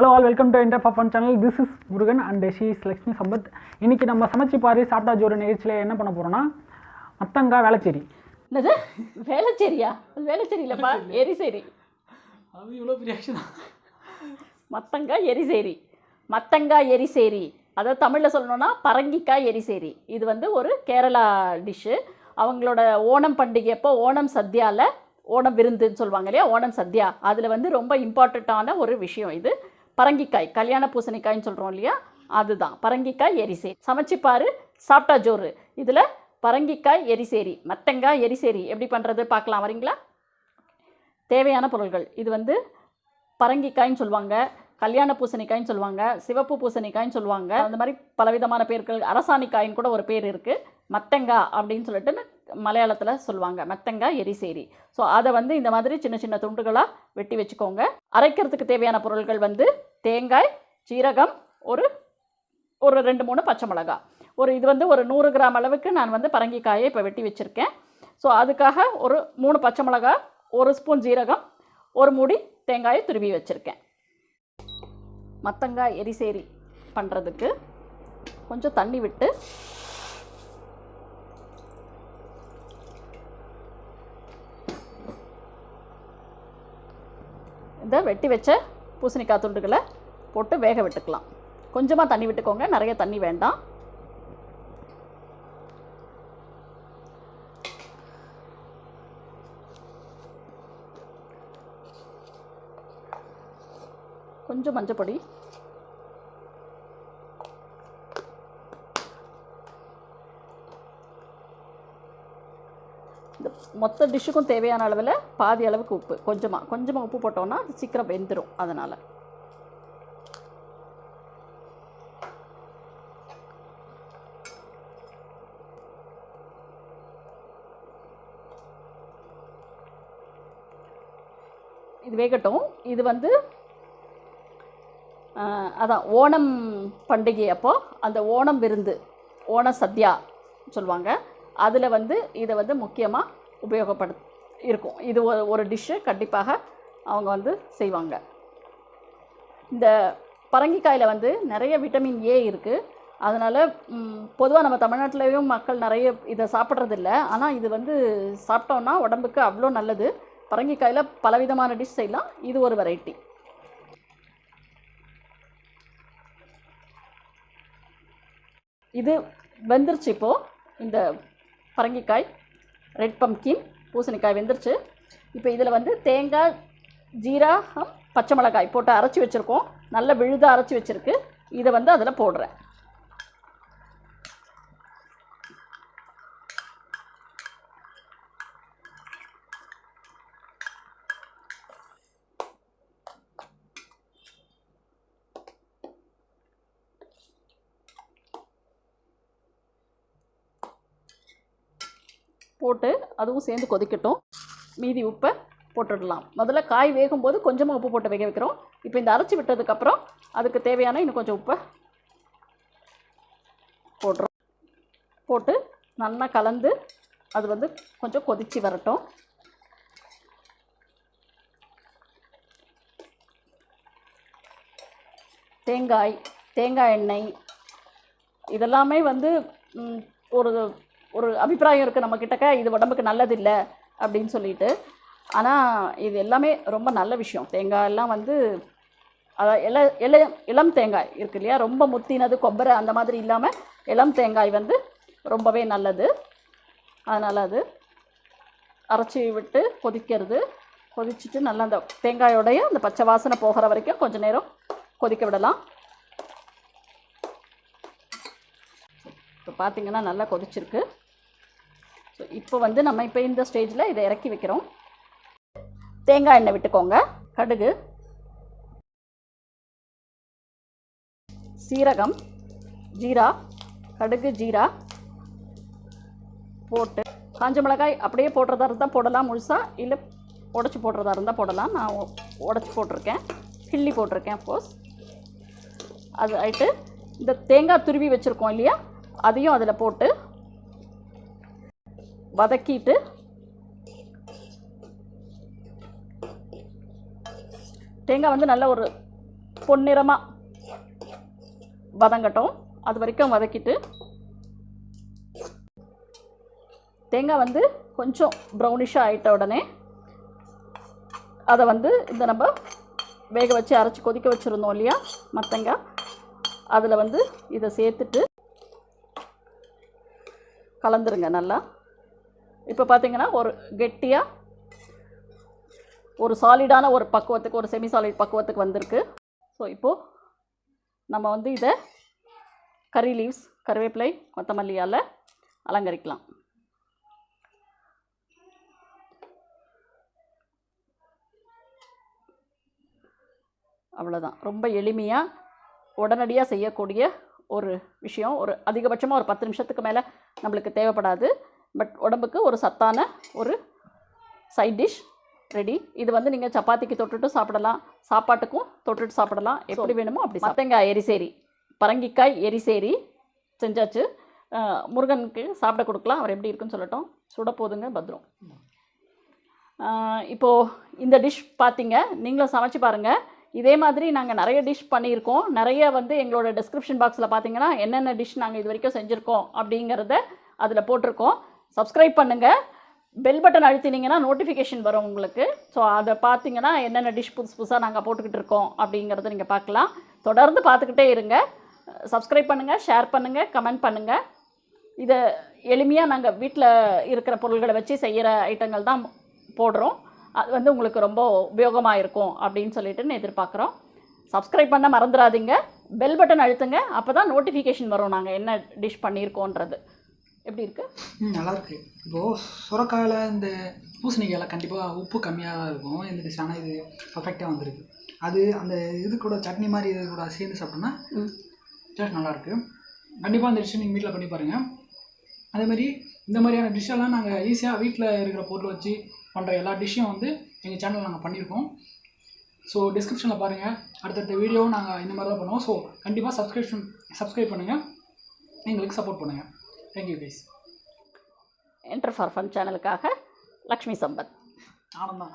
Hello all welcome to Enter Fun channel this is Murugan and she is Lakshmi Sampath இன்னைக்கு நம்ம சமைச்சு பாரு சாப்பிட்டா ஜோறு நிகழ்ச்சியில் என்ன பண்ண போகிறோம்னா மத்தங்காய் வேளச்சேரி. என்னது? வேளச்சேரியா? அது வேளச்சேரி இல்லைப்பா எரிசேரி. அது இவ்வளோ பெரிய மத்தங்காய் எரிசேரி. மத்தங்காய் எரிசேரி. அதாவது தமிழில் சொல்லணும்னா பரங்கிக்காய் எரிசேரி. இது வந்து ஒரு கேரளா டிஷ்ஷு அவங்களோட ஓணம் பண்டிகை அப்போ ஓணம் சத்யாவில் ஓணம் விருந்துன்னு சொல்லுவாங்க இல்லையா? ஓணம் சத்யா. அதில் வந்து ரொம்ப இம்பார்ட்டண்ட்டான ஒரு விஷயம் இது. பரங்கிக்காய் கல்யாண பூசணிக்காய்ன்னு சொல்கிறோம் இல்லையா? அதுதான். பரங்கிக்காய் எரிசேரி. சமைச்சிப்பார் பாரு சாப்பிட்டா ஜோறு. இதில் பரங்கிக்காய் எரிசேரி. மத்தங்காய் எரிசேரி. எப்படி பண்ணுறது பார்க்கலாம். வரீங்களா? தேவையான பொருள்கள். இது வந்து பரங்கிக்காய்ன்னு சொல்லுவாங்க கல்யாண பூசணிக்காய்ன்னு சொல்லுவாங்க சிவப்பு பூசணிக்காய்ன்னு சொல்லுவாங்க. அந்த மாதிரி பலவிதமான பேர்கள். அரசாணிக்காயின்னு கூட ஒரு பேர் இருக்குது மத்தங்காய் அப்படின்னு சொல்லிட்டு மலையாளத்தில் சொல்லுவாங்க மத்தங்காய் எரிசேரி. ஸோ அதை வந்து இந்த மாதிரி சின்ன சின்ன துண்டுகளாக வெட்டி வச்சுக்கோங்க. அரைக்கிறதுக்கு தேவையான பொருள்கள் வந்து தேங்காய் சீரகம் ஒரு ஒரு ரெண்டு மூணு பச்சை மிளகாய் ஒரு இது வந்து ஒரு நூறு கிராம் அளவுக்கு நான் வந்து பரங்கிக்காயை இப்போ வெட்டி வச்சுருக்கேன். ஸோ அதுக்காக ஒரு மூணு பச்சை மிளகாய் ஒரு ஸ்பூன் ஜீரகம் ஒரு மூடி தேங்காயை துருவி வச்சுருக்கேன். மத்தங்காய் எரிசேரி பண்ணுறதுக்கு கொஞ்சம் தண்ணி விட்டு இந்த வெட்டி வச்ச பூசணிக்காய் துண்டுகளை போட்டு வேக விட்டுக்கலாம். கொஞ்சமாக தண்ணி விட்டுக்கோங்க. நிறைய தண்ணி வேண்டாம். கொஞ்சம் மஞ்சப்பொடி. இந்த மொத்த டிஷ்ஷுக்கும் தேவையான அளவில் பாதி அளவுக்கு உப்பு. கொஞ்சமாக கொஞ்சமாக உப்பு போட்டோன்னா அது சீக்கிரம் வெந்துடும் அதனால். இது வேகட்டும். இது வந்து அதான் ஓணம் பண்டிகை அப்போது அந்த ஓணம் விருந்து ஓண சத்யா சொல்லுவாங்க. அதில் வந்து இதை வந்து முக்கியமாக உபயோகப்படு இருக்கும். இது ஒரு ஒரு டிஷ்ஷு கண்டிப்பாக அவங்க வந்து செய்வாங்க. இந்த பரங்கிக்காயில் வந்து நிறைய விட்டமின் ஏ இருக்குது அதனால் பொதுவாக நம்ம தமிழ்நாட்டிலையும் மக்கள் நிறைய இதை சாப்பிட்றதில்ல. ஆனால் இது வந்து சாப்பிட்டோன்னா உடம்புக்கு அவ்வளோ நல்லது. பரங்கிக்காயில் பலவிதமான டிஷ் செய்யலாம். இது ஒரு வெரைட்டி இது வெந்துருச்சு இப்போது இந்த பரங்கிக்காய் ரெட் பம்கின் பூசணிக்காய் வெந்துருச்சு. இப்போ இதில் வந்து தேங்காய் ஜீரகம் பச்சை மிளகாய் போட்டு அரைச்சி வச்சுருக்கோம். நல்ல விழுதாக அரைச்சி வச்சுருக்கு. இதை வந்து அதில் போடுறேன். போட்டு அதுவும் சேர்ந்து கொதிக்கட்டும். மீதி உப்பை போட்டுடலாம். முதல்ல காய் வேகும்போது கொஞ்சமாக உப்பு போட்டு வேக வைக்கிறோம். இப்போ இந்த அரைச்சி விட்டதுக்கப்புறம் அதுக்கு தேவையான இன்னும் கொஞ்சம் உப்பை போடுறோம் போட்டு நல்லா கலந்து அது வந்து கொஞ்சம் கொதிச்சு வரட்டும். தேங்காய் தேங்காய் எண்ணெய் இதெல்லாமே வந்து ஒரு ஒரு அபிப்பிராயம் இருக்குது நம்மக்கிட்டக்க இது உடம்புக்கு நல்லதில்லை அப்படின்னு சொல்லிட்டு. ஆனால் இது எல்லாமே ரொம்ப நல்ல விஷயம். தேங்காய் எல்லாம் வந்து அதாவது இள இல இளம் தேங்காய் இருக்கு இல்லையா? ரொம்ப முத்தினது கொಬ್ಬரை அந்த மாதிரி இல்லாமல் இளம் தேங்காய் வந்து ரொம்பவே நல்லது. அதனால் அது அரைச்சி விட்டு கொதிக்கிறது. கொதிச்சுட்டு நல்லா அந்த தேங்காயோடைய அந்த பச்சை வாசனை போகிற வரைக்கும் கொஞ்சம் நேரம் கொதிக்க விடலாம். இப்போ பார்த்தீங்கன்னா நல்லா கொதிச்சிருக்கு. இப்போ வந்து நம்ம இப்போ இந்த ஸ்டேஜில் இதை இறக்கி வைக்கிறோம். தேங்காய் எண்ணெய் விட்டுக்கோங்க. கடுகு. சீரகம். ஜீரா. கடுகு ஜீரா. போட்டு காஞ்ச மிளகாய் அப்படியே போடுறதா இருந்தால் போடலாம் முழுசாக இல்லை உடச்சி போடுறதா இருந்தால் போடலாம். நான் உடச்சி போட்டிருக்கேன். கிள்ளி போட்டிருக்கேன் அஃப்கோர்ஸ் அது ஆகிட்டு இந்த தேங்காய் துருவி வச்சுருக்கோம் இல்லையா? அதையும் அதில் போட்டு வதக்கிட்டு தேங்காய் வந்து நல்ல ஒரு பொன்னிறமாக வதங்கட்டும். அது வரைக்கும் வதக்கிட்டு தேங்காய் வந்து கொஞ்சம் ப்ரௌனிஷாக ஆகிட்ட உடனே அதை வந்து இந்த நம்ம வேக வச்சு அரைச்சி கொதிக்க வச்சுருந்தோம் இல்லையா மத்தங்காய் அதில் வந்து இதை சேர்த்துட்டு கலந்துருங்க நல்லா. இப்போ பார்த்தீங்கன்னா ஒரு கெட்டியாக ஒரு சாலிடான ஒரு பக்குவத்துக்கு ஒரு செமி சாலிட் பக்குவத்துக்கு வந்திருக்கு. ஸோ இப்போது நம்ம வந்து இதை கறி லீவ்ஸ் கருவேப்பிலை கொத்தமல்லியால் அலங்கரிக்கலாம். அவ்வளோதான் ரொம்ப எளிமையாக உடனடியாக செய்யக்கூடிய ஒரு விஷயம். ஒரு அதிகபட்சமாக ஒரு பத்து நிமிஷத்துக்கு மேலே நம்மளுக்கு தேவைப்படாது. பட் உடம்புக்கு ஒரு சத்தான ஒரு சைட் டிஷ் ரெடி இது வந்து நீங்கள் சப்பாத்திக்கு தொட்டுட்டு சாப்பிடலாம். சாப்பாட்டுக்கும் தொட்டுட்டு சாப்பிடலாம். எப்படி வேணுமோ அப்படி மத்தங்காய் எரிசேரி. பரங்கிக்காய் எரிசேரி செஞ்சாச்சு. முருகனுக்கு சாப்பிட கொடுக்கலாம். அவர் எப்படி இருக்குன்னு சொல்லட்டும். சுட போதுங்க பத்ரம். இப்போது இந்த டிஷ் பார்த்தீங்க நீங்களும் சமைச்சு பாருங்கள் இதே மாதிரி நாங்கள் நிறைய டிஷ் பண்ணியிருக்கோம். நிறைய வந்து எங்களோட டிஸ்கிரிப்ஷன் பாக்ஸில் பார்த்தீங்கன்னா என்னென்ன டிஷ் நாங்கள் இது வரைக்கும் செஞ்சுருக்கோம் அப்படிங்கிறத அதில் போட்டிருக்கோம். சப்ஸ்கிரைப் பண்ணுங்கள் பெல் பட்டன் அழுத்தினீங்கன்னா நோட்டிஃபிகேஷன் வரும் உங்களுக்கு. ஸோ அதை பார்த்தீங்கன்னா என்னென்ன டிஷ் புதுசு புதுசாக நாங்கள் போட்டுக்கிட்டு இருக்கோம் அப்படிங்கிறத நீங்கள் பார்க்கலாம். தொடர்ந்து பார்த்துக்கிட்டே இருங்க. சப்ஸ்கிரைப் பண்ணுங்கள் ஷேர் பண்ணுங்கள் கமெண்ட் பண்ணுங்கள் இதை எளிமையாக நாங்கள் வீட்டில் இருக்கிற பொருள்களை வச்சு செய்கிற ஐட்டங்கள் தான் போடுறோம். அது வந்து உங்களுக்கு ரொம்ப உபயோகமாக இருக்கும் அப்படின்னு சொல்லிட்டு எதிர்பார்க்குறோம். சப்ஸ்கிரைப் பண்ண மறந்துடாதீங்க. பெல் பட்டன் அழுத்துங்க. அப்போ தான் நோட்டிஃபிகேஷன் வரும் நாங்கள் என்ன டிஷ் பண்ணியிருக்கோன்றது எப்படி இருக்குது ம் நல்லா இருக்கு. இப்போது சுரக்காயில் இந்த பூசணிக்காயில் கண்டிப்பாக உப்பு கம்மியாக தான் இருக்கும். இந்த டிஷ் ஆனால் இது பர்ஃபெக்டாக வந்திருக்கு. அது அந்த இது கூட சட்னி மாதிரி இது கூட சேர்ந்து சாப்பிட்டோம்னா டேஸ்ட் நல்லாயிருக்கு கண்டிப்பாக அந்த டிஷ் நீங்கள் வீட்டில் பண்ணி பாருங்கள் அதே மாதிரி இந்த மாதிரியான டிஷ்ஷெல்லாம் நாங்கள் ஈஸியாக வீட்டில் இருக்கிற பொருள் வச்சு பண்ணுற எல்லா டிஷ்ஷையும் வந்து எங்கள் சேனலில் நாங்கள் பண்ணியிருக்கோம். ஸோ டிஸ்கிரிப்ஷனில் பாருங்கள் அடுத்தடுத்த வீடியோவும் நாங்கள் இந்த மாதிரி தான் பண்ணுவோம். ஸோ கண்டிப்பாக சப்ஸ்கிரிப்ஷன் சப்ஸ்கிரைப் பண்ணுங்கள் எங்களுக்கு சப்போர்ட் பண்ணுங்கள் thank you guys Enter for Fun சேனலுக்காக Lakshmi Sampath. ஆனந்தான்